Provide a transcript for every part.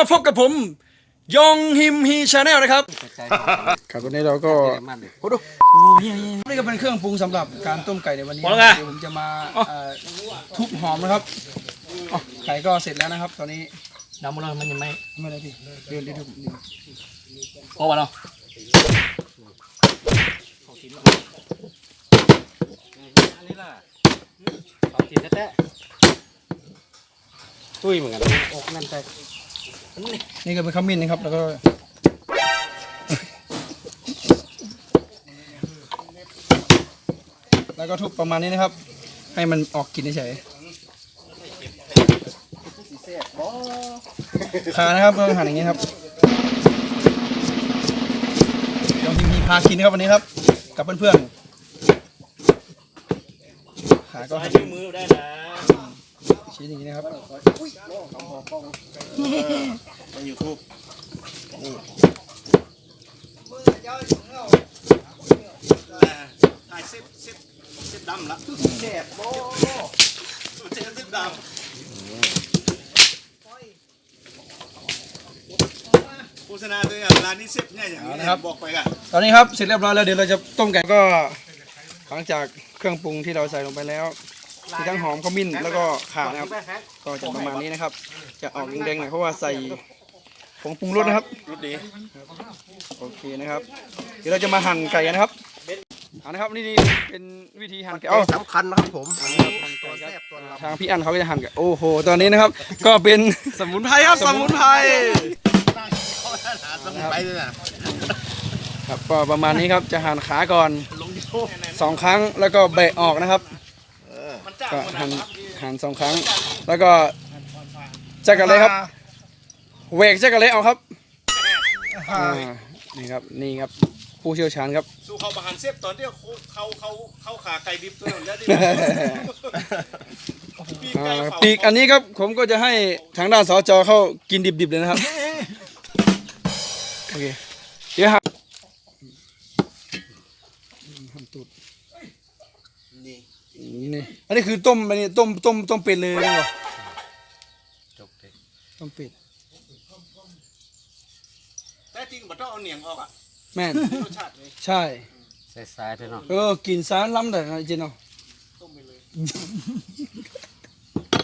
กับผม ยองฮิมฮีชาแนลนะครับใจครับวันนี้เราก็มันเลยโอ้โหนี่ก็เป็นเครื่องปรุงสำหรับการต้มไก่ในวันนี้พอแล้วไง เดี๋ยวผมจะมาเอ่อทุบหอมนะครับอ๋อไก่ก็เสร็จแล้วนะครับ ตอนนี้ดำหมดเลยมันยังไม่ไม่ได้พี่เดินได้ทุกพอวะเนาะอันนี้ล่ะเอากินแท้ๆตุ้ยเหมือนกันอกนั่นใจ นี่ก็เป็นขมิ้นนะครับ แล้วก็แล้วก็ทุบประมาณนี้นะครับ ให้มันออกกลิ่นเฉยขานะครับก็หั่นอย่างนี้ครับเดี๋ยวทีมีพากินนะครับวันนี้ครับ กับเพื่อนๆขาก็หั่นชื่อมือได้นะ ชิ้นอย่างนี้นะครับในยูทูบถ่ายซิปซิปซิปดำละแซ่บโบ้เจ๊ซิปดำโฆษณาตัวอย่างร้านนี้ซิปเนี่ยอย่างนี้บอกไปกันตอนนี้ครับเสร็จเรียบร้อยแล้วเดี๋ยวเราจะต้มไก่ก็หลังจากเครื่องปรุงที่เราใส่ลงไปแล้ว มีทั้งหอมขมิ้นแล้วก็ข่านะครับ ก็จะประมาณนี้นะครับ จะออกแดงๆหน่อยเพราะว่าใส่ผงปรุงรสนะครับรถดีโอเคนะครับ เดี๋ยวเราจะมาหั่นไก่กันนะครับเอานะครับนี่เป็นวิธีหั่นไก่เอ้าสำคัญนะครับผมหั่นไก่ครับทางพี่อันเขาก็จะหั่นไก่โอ้โหตอนนี้นะครับ ก็เป็นสมุนไพรครับสมุนไพรไปเลยนะครับก็ประมาณนี้ครับจะหั่นขาก่อนสองครั้งแล้วก็แบะออกนะครับมันจ้าง ก็คนหั่นนะครับหั่นสองครั้ง แล้วก็จักระเลยครับเวกจักระเลยเอาครับอ่านี่ครับนี่ครับผู้เชี่ยวชาญครับ สู้เขาประหารเซฟตอนที่เขาเขาเขาขาไก่ดิบตัวนั้นแล้วดิปีกอ่าไก่เผาปีกอันนี้ครับผมก็จะให้ทางด้านสจเข้ากินดิบๆเลยนะครับโอเคเดี๋ยวหั่นหั่นตูด นี่อันนี้คือต้มอันนี้ต้มต้มต้มเป็ดเลยหรือเปล่าจบเลยต้มเป็ดแต่จริงบัตรต้องเอาเหนียงออกอะแม่นรสชาติเลยใช่ ใส่สายเถอะเนาะเออกินสารล้ำแต่จริงเนาะต้มไปเลย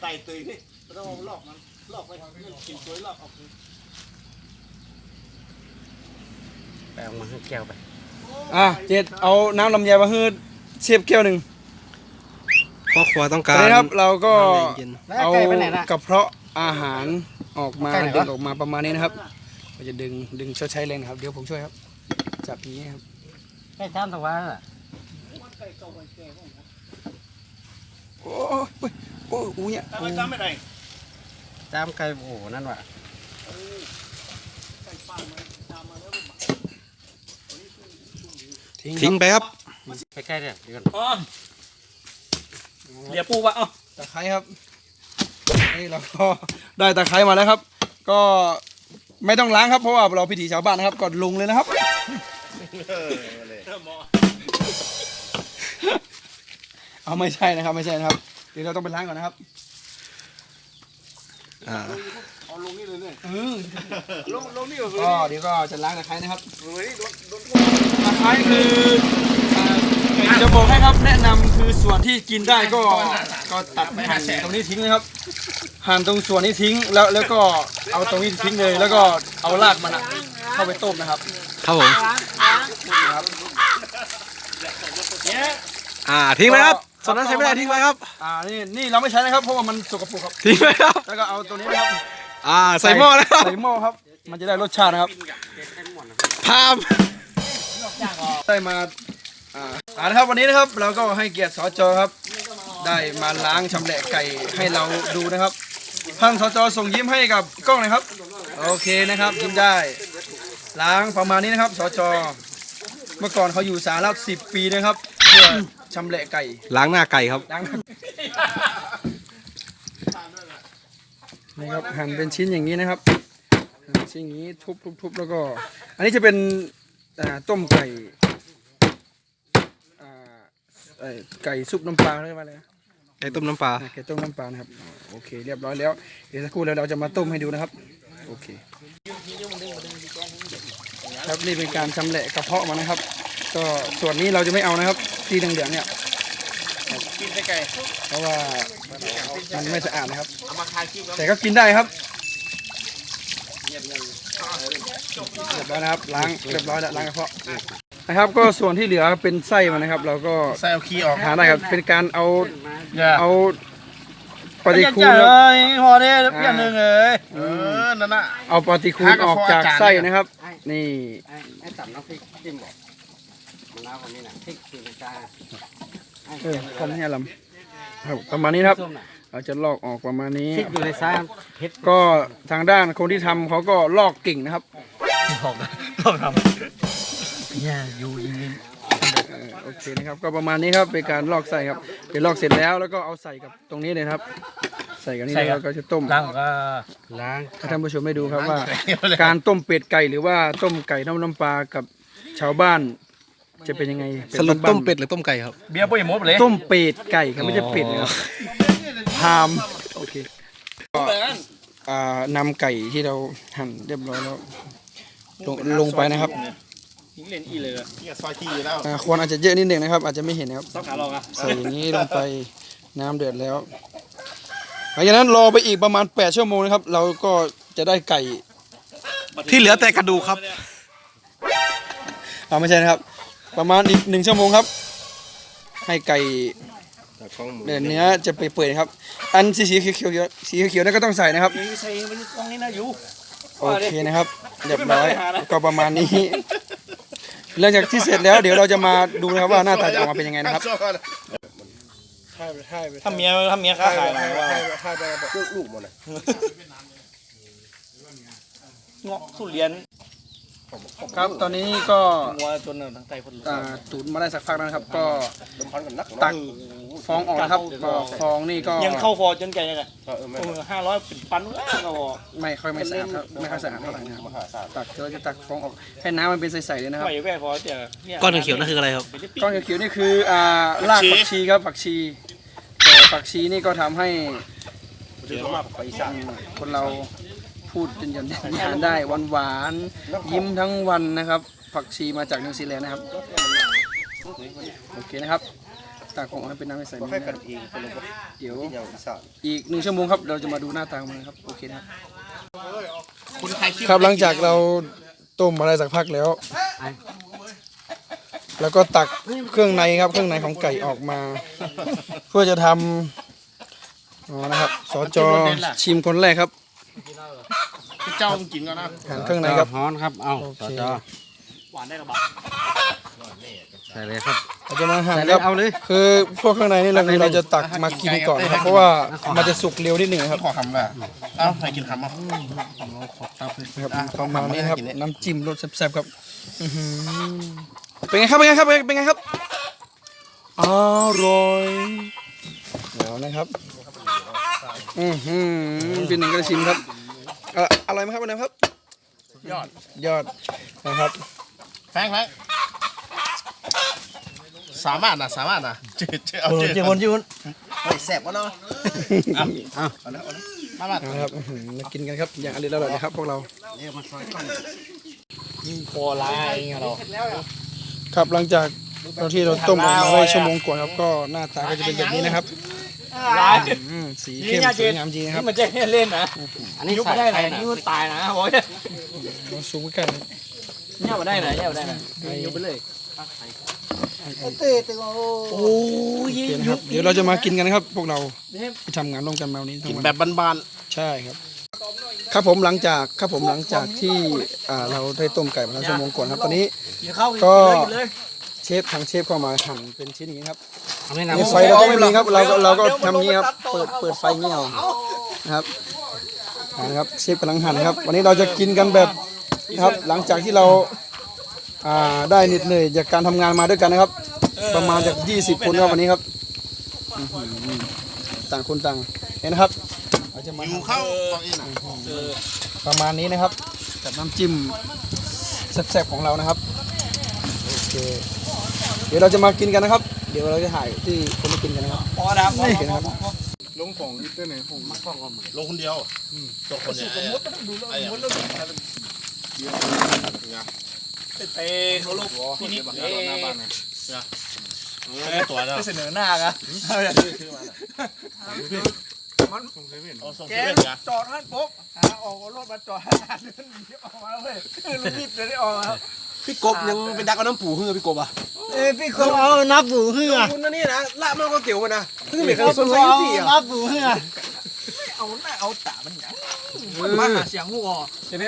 ไต่ตุยนี่ไม่ต้องเอาลอกมันลอกไปกินสวยลอกออกเลยแปลงมาให้แก้วไป อะเจ็ดเอาน้ำลำไยมาฮืดเชียบแก้วหนึ่งพ่อ ครัวต้องตกาอนรนี้ครับเราก็เย็นเอากระเพาะอาหารออกมาดึงออกมาประมาณนี้นะครับเราจะดึงดึงชดใช้แรงนะครับ เดี๋ยวผมช่วยครับ จับอย่างนี้ครับใกล้ชามตะวันน่ะโอ้ยโอ้ยโอ้ยอู้เนี่ยถ้าไม่จำไม่ได้จามไก่โอ้นั่นว่ะทิ้งไปครับใกล้ๆเนี่ยเดี๋ยวก่อนอ๋อ เดี๋ยวปูวะเอ้าตะไคร้ครับนี่เราก็ได้ตะไคร้มาแล้วครับ ก็ไม่ต้องล้างครับเพราะว่าเราพิธีชาวบ้านนะครับก็ลงเลยนะครับหมอเอาไม่ใช่นะครับ ไม่ใช่นะครับเดี๋ยวเราต้องไปล้างก่อนนะครับอ่าเอาลงนี่เลยเนี่ยเออลงลงนี่ก็คือก็เดี๋ยวก็จะล้างตะไคร้นะครับเฮ้ยโดนโดนตะไคร้คืออ่า จะบอกให้ครับแนะนำคือส่วนที่กินได้ก็ก็ตัดหั่นตรงนี้ทิ้งนะครับ หั่นตรงส่วนนี้ทิ้งแล้วแล้วก็เอาตรงนี้ทิ้งเลย แล้วก็เอารากมันอะเข้าไปต้มนะครับครับผมนะครับอ่าทิ้งไปครับส่วนนั้นใช้ไม่ได้ทิ้งไปครับอ่านี่นี่เราไม่ใช้นะครับเพราะว่ามันสกปรกครับ ทิ้งไปครับ แล้วก็เอาตัวนี้นะครับอ่าใส่หม้อแล้วครับใส่หม้อครับ มันจะได้รสชาตินะครับพามได้มา อ่าอ่านะครับวันนี้นะครับเราก็ให้เกียรติสจครับ ได้มาล้างชำแหละไก่ให้เราดูนะครับท่านสจส่งยิ้มให้กับกล้องหน่อยครับ โอเคนะครับยิ้มได้ ล้างประมาณนี้นะครับสจเมื่อก่อนเขาอยู่สารัฐสิบปีนะครับเพื่อชำแหละไก่ล้างหน้าไก่ครับ ล้างนี่ครับหั่นเป็นชิ้นอย่างนี้นะครับหั่นชิ้นอย่างนี้ทุบทุบทุบแล้วก็ อันนี้จะเป็นอ่าต้มไก่อ่า เอ่อไก่ซุปน้ำปลาเรียกว่าอะไรนะไก่ต้มน้ำปลา ไก่ต้มน้ำปลานะครับอ๋อโอเคเรียบร้อยแล้วเดี๋ยวสักครู่แล้วเราจะมาต้มให้ดูนะครับโอเคครับนี่เป็นการชำแหละกระเพาะมันนะครับ ก็ส่วนนี้เราจะไม่เอานะครับที่เหลืองๆเนี่ยกินไก่เพราะว่ามันไม่สะอาดนะครับ เอามาทายคลิปแล้วแต่ก็กินได้ครับเรียบร้อยนะครับล้างเรียบร้อยแล้วล้างกระเพาะ นะครับ ก็ส่วนที่เหลือเป็นไส้มันนะครับ เราก็ใส่เอาขี้ออกหาได้ครับเป็นการเอาอย่าเอาปปฏิฏิคูคูลลครับเลยพอได้เพียงหนึ่งเลยเออนั่นน่ะ เอาปฏิคูลหากระออกเพาะจากอาจารย์ไส้นะครับ นี่ ไอ้ไอ้ตับน้ำพริกจิ้มบอกมะนาวคนนี้น่ะพริกคือในจานไอ้เออทำให้ลำครับประมาณนี้นะครับ ส้มน่ะเราจะลอกออกประมาณนี้ พริกอยู่ในจานเผ็ดก็ทางด้านคนที่ทำเขาก็ลอกกิ่งนะครับบอกบอกทำ เนี่ยอยู่ยิงยิงเออโอเคนะครับก็ประมาณนี้ครับเป็นการลอกใส่ครับเดี๋ยวลอกเสร็จแล้วแล้วก็เอาใส่กับตรงนี้เลยนะครับ ใส่กับนี่แล้วก็จะต้มล้างก็ล้างให้ท่านผู้ชมได้ดูครับว่า การต้มเป็ดไก่หรือว่าต้มไก่น้ำน้ำปลากับชาวบ้าน จะเป็นยังไงสรุปบ้านๆต้มเป็ดหรือต้มไก่ครับ เบียร์ปุ้ยมบเลย ต้มเป็ดไก่ครับไม่ใช่เป็ดนะครับพามโอเคก็อ่านำไก่ที่เราหั่นเรียบร้อยแล้วลงลงไปนะครับ เล่นอีเลยเนี่ยซอยที่อยู่แล้วอ่าควรอาจจะเยอะนิดหนึ่งนะครับ อาจจะไม่เห็นนะครับต้องขาลองอะใส่อย่างนี้ลงไปน้ำเดือดแล้ว หลังจากนั้นรอไปอีกประมาณ 8 ชั่วโมงนะครับ เราก็จะได้ไก่ที่เหลือแต่กระดูกครับ อ่าไม่ใช่นะครับ ประมาณอีกหนึ่งชั่วโมงครับ ให้ไก่เนื้อเนื้อจะไปเปื่อยๆครับ อันสีสีเขียวๆสีเขียวๆนั่นก็ต้องใส่นะครับใส่มันตรงนี้นะอยู่โอเคนะครับ เรียบร้อยก็ประมาณนี้ หลังจากที่เสร็จแล้วเดี๋ยวเราจะมาดูนะครับว่าหน้าตาจะออกมาเป็นยังไงนะครับถ้าเมียถ้าเมียค้าขายอะไรว่าลูกหมดเลยเงาะทุเรียน ครับตอนนี้ก็วัวจนทั้งไตคนอ่าตุ๋นมาได้สักพักแล้วนะครับ ก็ดมพันกันนักตักฟองออกนะครับก็ฟองนี่ก็ยังเข้าฟอจนไก่ยังไงห้าร้อยเป็นปันแล้วก็บอกไม่ค่อยไม่สะอาดครับไม่ค่อยสะอาดเท่าไหร่นะครับตักเราจะตักฟองออกให้น้ำมันเป็นใสๆเลยนะครับไม่แว่พอเดี๋ยวก้อนเขียวๆนั่นคืออะไรครับก้อนเขียวๆนี่คืออ่ารากผักชีครับผักชีแต่ผักชีนี่ก็ทำให้เยอะมากไปสั่งคนเรา พูดจนยันยานได้หวานหวานๆยิ้มทั้งวันนะครับ ผักชีมาจากนิวซีแลนด์นะครับ โอเคนะครับ ตากของให้เป็นน้ำใสๆนี้นะครับเองคนละเดี๋ยวอย่างอีสานอีกหนึ่งชั่วโมงครับ เราจะมาดูหน้าตาของมันครับ โอเคนะครับคุณไทยครับหลังจากเราต้มมาได้สักพักแล้ว แล้วก็ตักเครื่องในครับ เครื่องในของไก่ออกมา เพื่อจะทำอ๋อนะครับ สจชิมคนแรกครับ เจ้ากินก่อนนะหั่นเครื่องในครับ ฮ้อนครับ เอาโอเคต่อจอหวานได้หรือเปล่าใส่เลยครับ เราจะมาหั่นใส่เลครัยบเอาเลย คือพวกเครื่องในนี่เราเราจะตักมากินก่อนนะครับเพราะว่ามันจะสุกเร็วนิดหนึ่งครับขอคำละเอ้าใครกินคำอะนะครับประมาณนี้นะครับน้ำจิ้มรสแซ่บๆครับอื้อหือเป็นไงครับเป็นไงครับเป็นไงครับอร่อยเดี๋ยวนะครับอือหือเป็นหนึ่งกระชิมครับเอ่ออร่อยไหมครับวันนี้ครับ ยอด ยอดนะครับแพงแพงสามารถนะสามารถนะเจอเจอเอาเออเจอเจียวคนเจียวคนเฮ้ยแสบวะเนาะเอาเอาเอาแล้วเอาแล้วมามานะครับอื้อหือมากินกันครับอย่างอร่อยอร่อยนะครับพวกเราโปรไลน์ไงเราครับหลังจากตอนที่เราต้มออกมาได้ชั่วโมงกว่าครับก็หน้าตาก็จะเป็นแบบนี้นะครับ ไลน์อืมสีเข้มสวยงามจริงนะครับมันจะเล่นนะอันนี้ยุบใส่ไม่ได้ไข่นะนะนี่มันตายนะบอยเราซูมกันเนี่ยมาได้นะเนี่ยมาได้นะยุบไปเลยโอเคนะครับเดี๋ยวเราจะมากินกันนะครับ พวกเราไปทำงานร่วมกันมาวันนี้ทั้กิงนวันแบบบานใช่ครับครับผมหลังจากครับผมหลังจากที่อ่าเราได้ต้มไก่มาแล้วชั่วโมงก่อนครับตอนนี้ๆกินข้าวก็กิน เลยเชฟทางเชฟเข้ามาหั่นเป็นชิ้นอย่างนี้ครับเอาไม่ในนำไฟเราก็ไม่มีครับ เราก็เราก็ทำอย่างนี้ครับ เปิดเปิดไฟเงี้ยเอานะครับอ่านะครับเชฟกำลังหั่นครับ วันนี้เราจะกินกันแบบนะครับ หลังจากที่เราอ่าได้เหน็ดเหนื่อยจากการทำงานมาด้วยกันนะครับ ประมาณจาก 20 คนครับวันนี้ครับอื้อหือต่างคนต่างเห็นนะครับเราจะมาหิวหั่นข้าวบอกอีกนะประมาณนี้นะครับกับน้ำจิ้มแซ่บๆของเรานะครับ โอเค เดี๋ยวเราจะมากินกันนะครับ เดี๋ยวเราจะถ่ายที่คนมากินกันนะครับพอนะพอนี่นะครับลงของนี่เต้นไหนผมมักกล้องก็เหมือนลงคนเดียวตัวคนเนี่ยมดต้องดูแล้วมดแล้วเตะเขาลูกพี่นิดเอ๊ะตัวนะไม่เสนอหน้ากันเอาอย่างนี้เอาส่งแกเพื่อนนะจอดท่านปุ๊บหาออกรถมาจอดหาเดินหนีออกมาแล้วเว้ยคือลูกบิดเลยได้ออกมา พี่กบยังเป็นดักเอาน้ำปูเฮือพี่กบอะเอ้พี่เขาเอานับบูเหือคุณนั่นนี่นะลาบมันก็เกี่ยวมันนะเพิ่งมีใครเขาสนใจเอาพี่อะนับบูเหือเอาหน้าเอาตามันอย่างมาหาเสียงหัว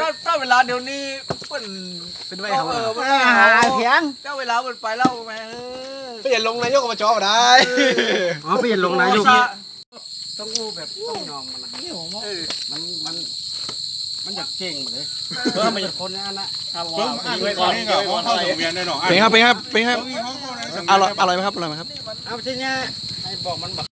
ถ้าถ้าเวลาเดี๋ยวนี้เปิ้นเป็นไว้เขาเออเออหาเถียงถ้าเวลาเปิ้นไปแล้วแม่เออเปลี่ยนลงนายกอบจก็ได้อ๋อเปลี่ยนลงนายกโอ้ซะต้องอู้แบบต้องยองมันนะมันมัน มันอยากเก่งหมดเลยเพิ่มไปคนนี้นะเพิ่มอ่านไว้ก่อนนี่ก็เข้าสังเวียนได้หน่อยเป็นครับเป็นครับเป็นครับอร่อยอร่อยไหมครับอร่อยไหมครับเอาทีเนี้ยให้บอกมันแบบ